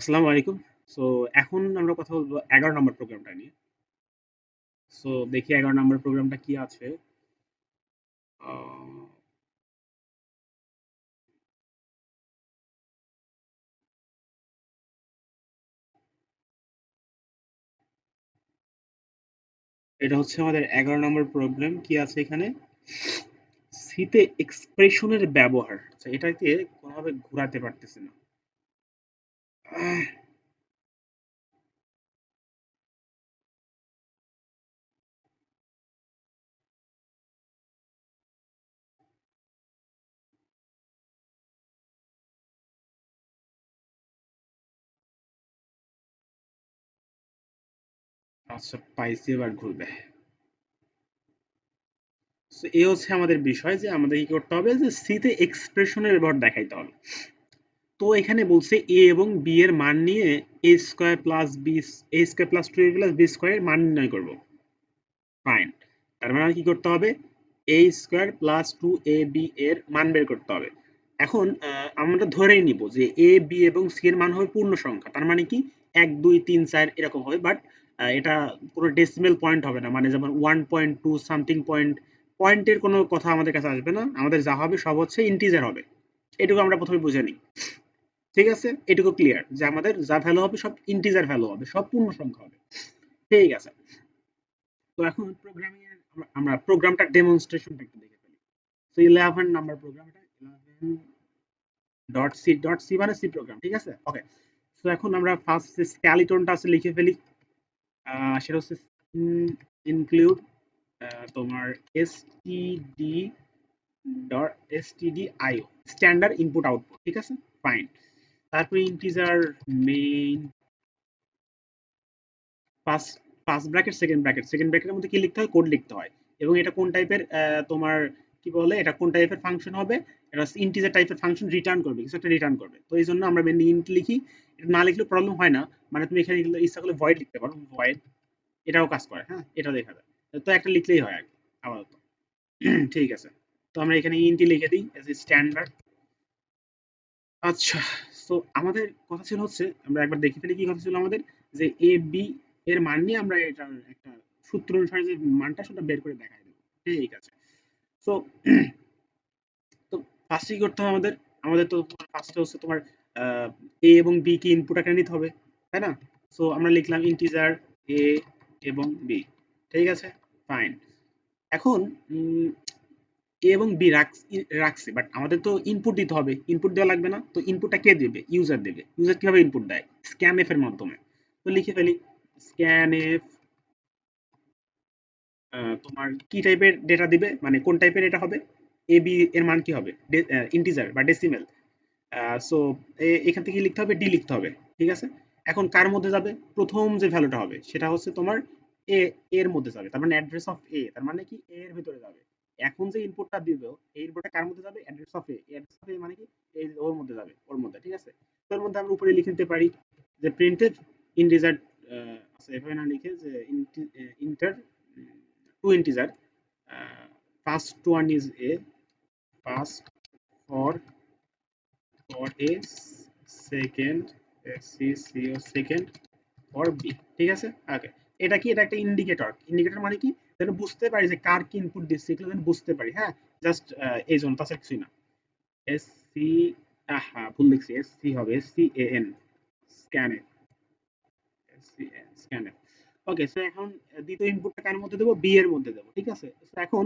আসসালামু আলাইকুম। সো এখন আমরা কথা বলব এগারো নম্বর প্রোগ্রামটা নিয়ে। সো দেখি এগারো নম্বর প্রোগ্রামটা কি আছে। এটা হচ্ছে আমাদের এগারো নম্বর প্রবলেম কি আছে এখানে? সিতে এক্সপ্রেশনের ব্যবহার। আচ্ছা, এটাকে কোনোভাবে ঘোরাতে পারতেছি না। আচ্ছা পাইছি এবার ঘুরবে। এ হচ্ছে আমাদের বিষয় যে আমাদের কি করতে হবে? যে সিতে এক্সপ্রেশনের ব্যবহার দেখাইতে হবে। তো এখানে বলছে এ এবং বি এর মান নিয়ে A square plus B A square plus two A plus B স্কোয়ারের মান নির্ণয় করব। ফাইন তার মানে কি করতে হবে? A square plus two A B এর মান বের করতে হবে। এখন আমরা ধরেই নিব যে এ বি এবং সি এর মান হবে পূর্ণ সংখ্যা। তার মানে কি? এক, দুই, তিন, চার এরকম হবে বাট এটা কোনো ডেসিমেল পয়েন্ট হবে না। মানে যেমন one point two something point পয়েন্টের কোনো কথা আমাদের কাছে আসবে না। আমাদের যা হবে সব হচ্ছে ইন্টিজার হবে। এটুকু আমরা প্রথমে বুঝে নিই। ঠিক আছে? এটুকু ক্লিয়ার যে আমাদের যা ভ্যালু হবে সব ইন্টিজার ভ্যালু হবে, সব পূর্ণ সংখ্যা হবে। ঠিক আছে? তো এখন প্রোগ্রামিং এর আমরা- প্রোগ্রামটা ডেমনস্ট্রেশনটা একটু দেখে ফেলি। তো 11 নাম্বার প্রোগ্রাম এটা 11 ডট সি ডট সি মানে সি প্রোগ্রাম ঠিক আছে? ওকে তো এখন আমরা ফার্স্ট স্কেলিটনটা আছে লিখে ফেলি। সেটা হচ্ছে ইনক্লুড তোমার STD dot STD IO standard input output ঠিক আছে? ফাইন তারপরে integer main first first bracket second bracket second ব্র্যাকেটের মধ্যে কি লিখতে হয়? কোড লিখতে হয়। এবং এটা কোন টাইপের তোমার কি বলে? এটা কোন টাইপের ফাংশন হবে? এটা ইন্টিজার টাইপের ফাংশন রিটার্ন করবে। কিছু একটা রিটার্ন করবে। তো এই জন্য আমরা মেনলি ইন্ট লিখি। এটা না লিখলে প্রবলেম হয় না। মানে তুমি এখানে ইচ্ছা করলে ভয়েড লিখতে পারো। ভয়েড এটাও কাজ করে। হ্যাঁ এটাও দেখা যায়। তো একটা লিখলেই হয় আর কি আপাতত। ঠিক আছে। তো আমরা এখানে ইন্টি লিখে দিই স্ট্যান্ডার্ড আচ্ছা। তো আমাদের কথা ছিল হচ্ছে, আমরা একবার দেখে ফেলি কি কথা ছিল আমাদের, যে এ বি এর মান নিয়ে আমরা এটা একটা সূত্র অনুসারে যে মানটা সেটা বের করে দেখাই দেবো। ঠিক আছে। তো তো ফার্স্টে কি করতে হবে আমাদের? আমাদের তো ফার্স্টে হচ্ছে তোমার এ এবং বি কি ইনপুট আকারে নিতে হবে, তাই না? সো আমরা লিখলাম ইন্টিজার এ এবং বি ঠিক আছে? ফাইন এখন এ এবং বি রাখছি বাট আমাদের তো ইনপুট দিতে হবে। ইনপুট দেওয়া লাগবে না, তো ইনপুটটা কে দেবে? ইউজার দেবে। ইউজার কীভাবে ইনপুট দেয়? স্ক্যান এফ এর মাধ্যমে। তো লিখে ফেলি স্ক্যান এফ তোমার কি টাইপের ডেটা দিবে? মানে কোন টাইপের এটা হবে? এ বি এর মান কি হবে? ইন্টিজার বা ডেসিমেল সো এখান থেকে লিখতে হবে ডি লিখতে হবে, ঠিক আছে? এখন কার মধ্যে যাবে? প্রথম যে ভ্যালুটা হবে, সেটা হচ্ছে তোমার এ এর মধ্যে যাবে। তার মানে অ্যাড্রেস অফ এ তার মানে কি এর ভিতরে যাবে। এখন যে ইনপুটটা দিব, এই ইনপুটটা কার মধ্যে যাবে? Address of A address of A মানে কি? এই ওর মধ্যে যাবে, ওর মধ্যে, ঠিক আছে? তো এর মধ্যে আমরা উপরে লিখে নিতে পারি যে প্রিন্টেড ইন্টিজার আচ্ছা এভাবে না লিখে যে enter two integer first one is A first for for A second C C O second for B ঠিক আছে? ওকে এটা কি? এটা একটা ইন্ডিকেটর ইন্ডিকেটর মানে কি? যেন বুঝতে পারি যে কার কি ইনপুট দিচ্ছে, এগুলো যেন বুঝতে পারি হ্যাঁ? জাস্ট এই জন্য, তাছাড়া কিছুই না। এস সি আহা, ভুল লিখছি এস সি হবে S C A N scan scan okay so এখন দ্বিতীয় ইনপুটটা কার মধ্যে দেবো? বি এর মধ্যে দেবো, ঠিক আছে? এখন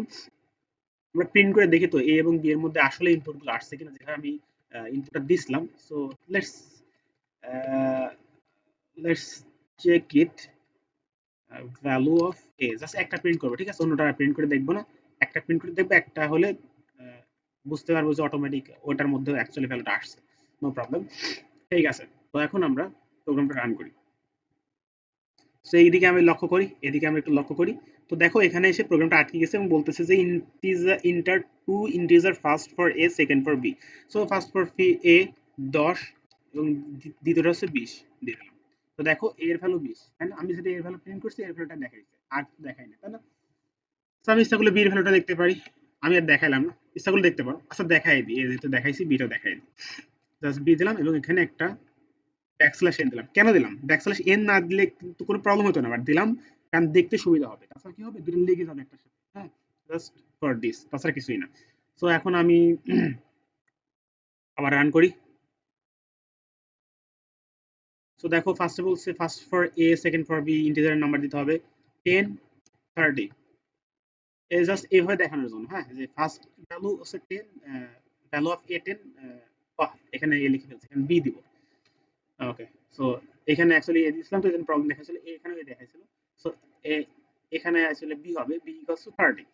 আমরা প্রিন্ট করে দেখি তো এ এবং বি এর মধ্যে আসলে ইনপুটগুলো আসছে কিনা যেভাবে আমি ইনপুটটা দিছিলাম। So let's let's check it value of A just একটা প্রিন্ট করব, ঠিক আছে? অন্যটা প্রিন্ট করে দেখব না। একটা প্রিন্ট করে দেখব, একটা হলে বুঝতে পারব যে অটোমেটিক ওটার মধ্যে অ্যাকচুয়ালি ভ্যালুটা আসছে। নো প্রবলেম ঠিক আছে। তো এখন আমরা প্রোগ্রামটা রান করি। সো এইদিকে আমি লক্ষ্য করি, এদিকে আমরা একটু লক্ষ্য করি। তো দেখো, এখানে এসে প্রোগ্রামটা আটকে গেছে এবং বলতেছে যে integer enter two integer first for A second for B so first for fee A দশ এবং দ্বিতীয়টা হচ্ছে বিশ। দিয়ে তো দেখো এর ভ্যালু বিশ। তাই না? আমি যেটা এর ভ্যালু প্রিন্ট করছি এর ভ্যালুটা দেখাইছে আর দেখাই না, তাই না? তো আমি ইচ্ছা করলে বির ভ্যালুটা দেখতে পারি। আমি আর দেখাইলাম না। ইচ্ছা করলে দেখতে পারো। আচ্ছা দেখাই দিই। যেহেতু দেখাইছি বিটা দেখাই দিই। জাস্ট বি দিলাম এবং এখানে একটা ব্যাকস্ল্যাশ এন দিলাম। কেন দিলাম? ব্যাকস্ল্যাশ এন না দিলে কিন্তু কোনো প্রবলেম হতো না। বাট দিলাম কারণ দেখতে সুবিধা হবে। তাছাড়া কি হবে? দুটো লেগে যাবে একটা সাথে। হ্যাঁ? জাস্ট ফর দিস তাছাড়া কিছুই না। সো এখন আমি আবার রান করি। সো দেখো ফার্স্টে বলছে first for A second for B ইন্টিজারের number দিতে হবে। টেন থার্টি এ জাস্ট এভাবে দেখানোর জন্য হ্যাঁ? যে ফার্স্ট ভ্যালু হচ্ছে ten value of A ten এখানে এ লিখে ফেলছি, এখানে বি দিব। ওকে সো এখানে অ্যাকচুয়ালি এ দিয়েছিলাম তো, এখানে প্রবলেম দেখাচ্ছিল এখানে এ দেখাইছিল। সো এ এখানে আসলে বি হবে বি ইকুয়ালস টু থার্টি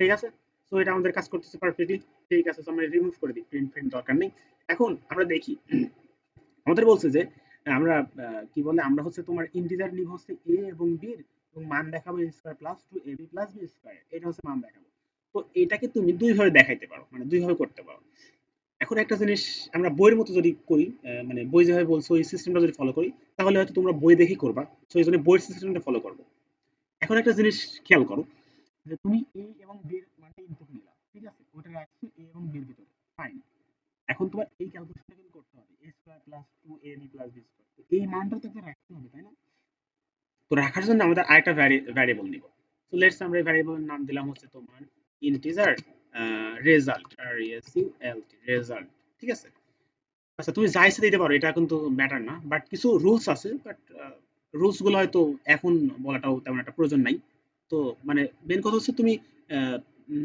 ঠিক আছে? সো এটা আমাদের কাজ করতেছে পারফেক্টলি ঠিক আছে সো আমরা রিমুভ করে দিই প্রিন্ট প্রিন্ট দরকার নেই। এখন আমরা দেখি, আমাদের বলছে যে আমরা কি বলে, আমরা হচ্ছে তোমার ইন্টিজার নিব হচ্ছে এ এবং বি এর, এবং মান দেখাবো A square plus two A B plus B square এটা হচ্ছে মান দেখাবো। তো এটাকে তুমি দুইভাবে দেখাইতে পারো মানে দুইভাবে করতে পারো। এখন একটা জিনিস আমরা বইয়ের মতো যদি করি মানে বই যেভাবে বলছো ওই সিস্টেমটা যদি ফলো করি, তাহলে হয়তো তোমরা বই দেখেই করবা। তো এই জন্য বইয়ের সিস্টেমটা ফলো করব। এখন একটা জিনিস খেয়াল করো, যে তুমি এ এবং বি এর মানটা ইনপুট নিলা, ঠিক আছে? ওটা রাখছো এ এবং বি এর ভিতরে। ফাইন এখন তোমার এই হবে এই মানটা তো রাখতে হবে, তাই না? তো রাখার জন্য আমাদের আরেকটা ভ্যারিয়েবল নিব। তো লেটস আমরা এই ভ্যারিয়েবলের নাম দিলাম হচ্ছে তোমার integer result R U L T result ঠিক আছে? আচ্ছা তুমি যা ইচ্ছা দিতে পারো, এটা কিন্তু ম্যাটার না বাট কিছু রুলস আছে বাট রুলসগুলো হয়তো এখন বলাটাও তেমন একটা প্রয়োজন নাই। তো মানে মেন কথা হচ্ছে তুমি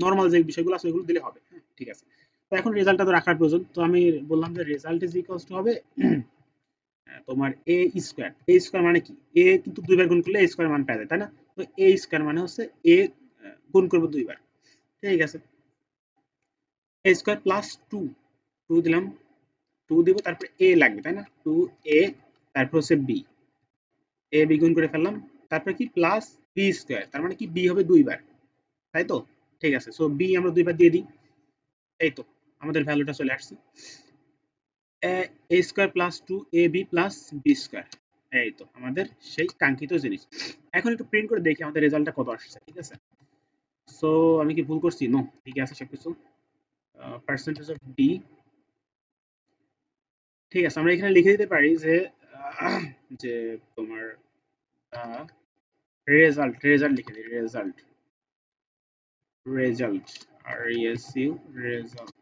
নর্মাল যে বিষয়গুলো আছে ওইগুলো দিলে হবে, ঠিক আছে? তো এখন রেজাল্টটা তো রাখার প্রয়োজন। তো আমি বললাম যে রেজাল্ট ইজ ইকুয়ালস টু হবে, তোমার এ স্কোয়ার এ স্কোয়ার মানে কি? এ কিন্তু দুইবার গুণ করলে এ স্কোয়ার মান পাওয়া যায়, তাই না? তো এ স্কোয়ার মানে হচ্ছে এ গুণ করব দুইবার। ঠিক আছে? A square plus two two দিলাম। টু দিব, তারপরে এ লাগবে, তাই না? টু এ তারপর হচ্ছে বি এ বি গুণ করে ফেললাম। তারপরে কি? প্লাস বি স্কোয়ার তার মানে কি? বি হবে দুইবার। তাই তো? ঠিক আছে সো বি আমরা দুইবার দিয়ে দিই। এই তো। আমাদের ভ্যালুটা চলে আসছে। A square plus two A B plus B square এই তো, আমাদের সেই কাঙ্ক্ষিত জিনিস। এখন একটু প্রিন্ট করে দেখি আমাদের রেজাল্টটা কত আসছে, ঠিক আছে? সো আমি কি ভুল করছি? নো ঠিক আছে সবকিছু। পার্সেন্টেজ অফ ডি ঠিক আছে, আমরা এখানে লিখে দিতে পারি যে যে তোমার রেজাল্ট রেজাল্ট লিখে দিই result result R U result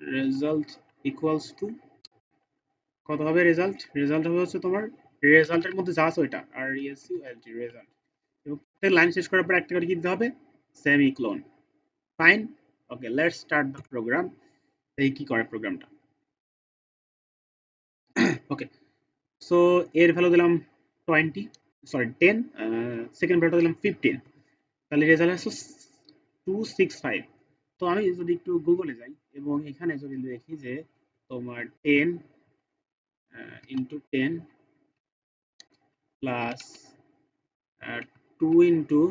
result equals to কত হবে রেজাল্ট রেজাল্ট হবে হচ্ছে তোমার রেজাল্টের মধ্যে যা আছে ওইটা R S U L T result এবং লাইন শেষ করার পর একটা করে কি দিতে হবে? Semicolon fine okay let's start the program এই কি করে প্রোগ্রামটা ওকে সো এর ভ্যালু দিলাম টোয়েন্টি সরি টেন সেকেন্ড ভ্যালুটা দিলাম ফিফটিন তাহলে রেজাল্ট আসছে টু সিক্স ফাইভ তো আমি যদি একটু গুগলে যাই এবং এখানে যদি দেখি যে তোমার ten into ten plus two into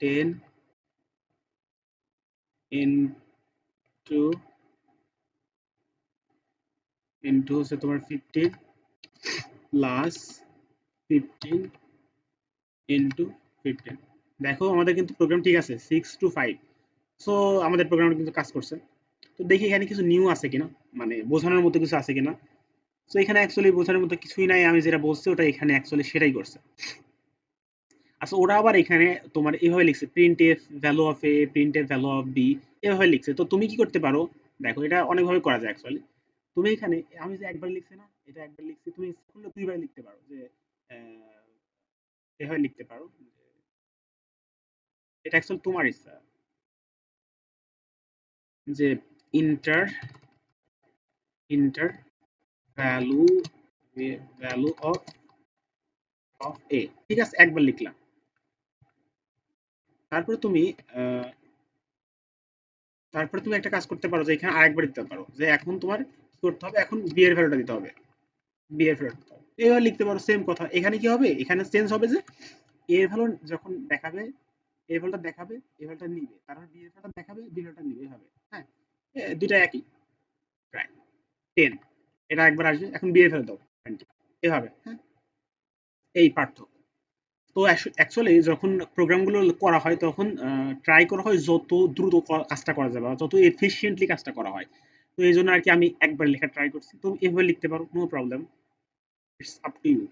ten into into হচ্ছে তোমার fifteen plus fifteen into fifteen দেখো, আমাদের কিন্তু প্রোগ্রাম ঠিক আছে সিক্স টু ফাইভ সো আমাদের প্রোগ্রামটা কিন্তু কাজ করছে। তো দেখি এখানে কিছু নিউ আছে কিনা মানে বোঝানোর মতো কিছু আছে কিনা। তো এখানে অ্যাকচুয়ালি বোঝানোর মতো কিছুই নাই, আমি যেটা বলছি ওটা এখানে অ্যাকচুয়ালি সেটাই করছে। আচ্ছা ওরা আবার এখানে তোমার এভাবে লিখছে print F value of A print F value of B এভাবে লিখছে। তো তুমি কি করতে পারো? দেখো, এটা অনেকভাবে করা যায় অ্যাকচুয়ালি তুমি এখানে, আমি যে একবার লিখছি না, এটা একবার লিখছি, তুমি করলে দুইবার লিখতে পারো যে এভাবে লিখতে পারো। এটা অ্যাকচুয়ালি তোমার ইচ্ছা। যে enter enter value value of of A ঠিক আছে, একবার লিখলাম। তারপরে তুমি তারপরে তুমি একটা কাজ করতে পারো যে এখানে আরেকবার দিতে পারো, যে এখন তোমার কি করতে হবে? এখন বি এর ভ্যালুটা দিতে হবে। বি এর ভ্যালুটা দিতে হবে। এবার লিখতে পারো সেম কথা। এখানে কি হবে? এখানে চেঞ্জ হবে যে এ এর ভ্যালু যখন দেখাবে এ ভ্যালুটা দেখাবে এ ভ্যালুটা নিবে। তারপর বি এর ভ্যালুটা দেখাবে বি ভ্যালুটা নিবে, এভাবে। হ্যাঁ? দুইটা একই। টেন এটা একবার আসবে, এখন বি এর ভ্যালু দাও এভাবে হ্যাঁ? এই পার্থক্য। তো অ্যাকচুয়ালি যখন প্রোগ্রামগুলো করা হয়, তখন ট্রাই করা হয় যত দ্রুত কাজটা করা যাবে যত এফিসিয়েন্টলি কাজটা করা হয়। তো এই জন্য আর কি আমি একবার লেখা ট্রাই করছি। তুমি এভাবে লিখতে পারো no problem it's up to you